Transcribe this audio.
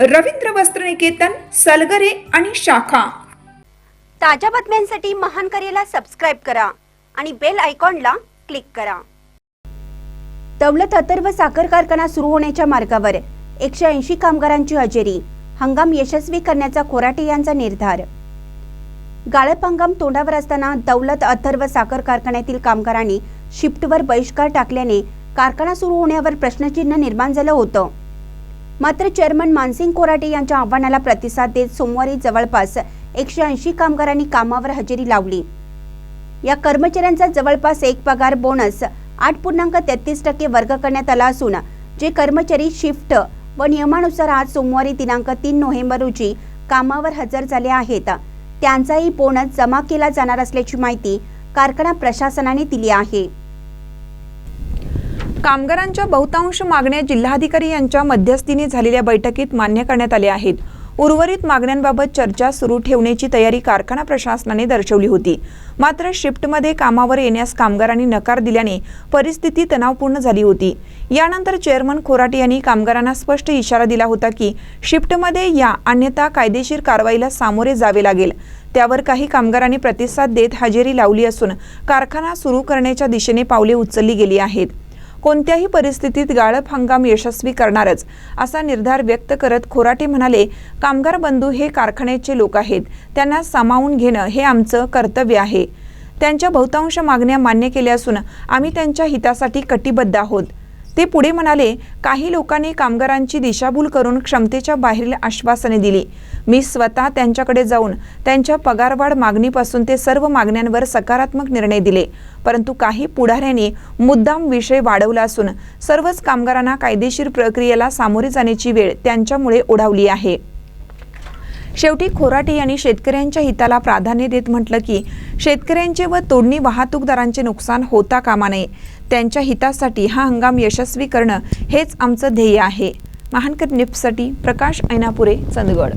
रवींद्र वस्त्रनिकेतन सलगरे आणि शाखा. ताज्या बातम्यांसाठी महान करेला सबस्क्राईब करा आणि बेल आयकॉनला क्लिक करा. दौलत अथर्व साखर कारखाना सुरू होण्याच्या मार्गावर एकशे ऐंशी कामगारांची हजेरी हंगाम यशस्वी करण्याचा खोराटे यांचा निर्धार. गाळप हंगाम तोंडावर असताना दौलत अथर्व साखर कारखान्यातील कामगारांनी शिफ्टवर बहिष्कार टाकल्याने कारखाना सुरू होण्यावर प्रश्नचिन्ह निर्माण झालं होतं. मात्र चेअरमन मानसिंग कोराटे यांच्या आव्हानाला प्रतिसाद देत सोमवारी जवळपास एकशे ऐंशी कामगारांनी कामावर हजेरी लावली. या कर्मचाऱ्यांचा जवळपास एक पगार बोनस आठ पूर्णांक तेहतीस टक्के वर्ग करण्यात आला असून जे कर्मचारी शिफ्ट व नियमानुसार आज सोमवारी दिनांक तीन नोव्हेंबर रोजी कामावर हजर झाले आहेत. त्यांचाही बोनस जमा केला जाणार असल्याची माहिती कारखाना प्रशासनाने दिली आहे. कामगारांच्या बहुतांश मागण्या जिल्हाधिकारी यांच्या मध्यस्थीने झालेल्या बैठकीत मान्य करण्यात आल्या आहेत. उर्वरित मागण्यांबाबत चर्चा सुरू ठेवण्याची तयारी कारखाना प्रशासनाने दर्शवली होती. मात्र शिफ्टमध्ये कामावर येण्यास कामगारांनी नकार दिल्याने परिस्थिती तणावपूर्ण झाली होती. यानंतर चेअरमन खोराटे यांनी कामगारांना स्पष्ट इशारा दिला होता की शिफ्टमध्ये या अन्यथा कायदेशीर कारवाईला सामोरे जावे लागेल. त्यावर काही कामगारांनी प्रतिसाद देत हजेरी लावली असून कारखाना सुरू करण्याच्या दिशेने पावले उचलली गेली आहेत. कोणत्याही परिस्थितीत गाळप हंगाम यशस्वी करणारच असा निर्धार व्यक्त करत खोराटे म्हणाले कामगार बंधू हे कारखान्याचे लोक आहेत. त्यांना सामावून घेणं हे आमचं कर्तव्य आहे. त्यांच्या बहुतांश मागण्या मान्य केल्या असून आम्ही त्यांच्या हितासाठी कटिबद्ध आहोत. ते पुढे म्हणाले काही लोकांनी कामगारांची दिशाभूल करून क्षमतेच्या बाहेरील आश्वासने दिली. मी स्वतः त्यांच्याकडे जाऊन त्यांच्या पगारवाढ मागणीपासून ते सर्व मागण्यांवर सकारात्मक निर्णय दिले. परंतु काही पुढाऱ्यांनी मुद्दाम विषय वाढवला असून सर्वच कामगारांना कायदेशीर प्रक्रियेला सामोरे जाण्याची वेळ त्यांच्यामुळे ओढावली आहे. शेवटी खोराटे यांनी शेतकऱ्यांच्या हिताला प्राधान्य देत म्हटलं की शेतकऱ्यांचे व तोडणी वाहतूकदारांचे नुकसान होता कामा नये. त्यांच्या हितासाठी हा हंगाम यशस्वी करणं हेच आमचं ध्येय आहे. महानकर निप्ससाठी प्रकाश ऐनापुरे चंदगड.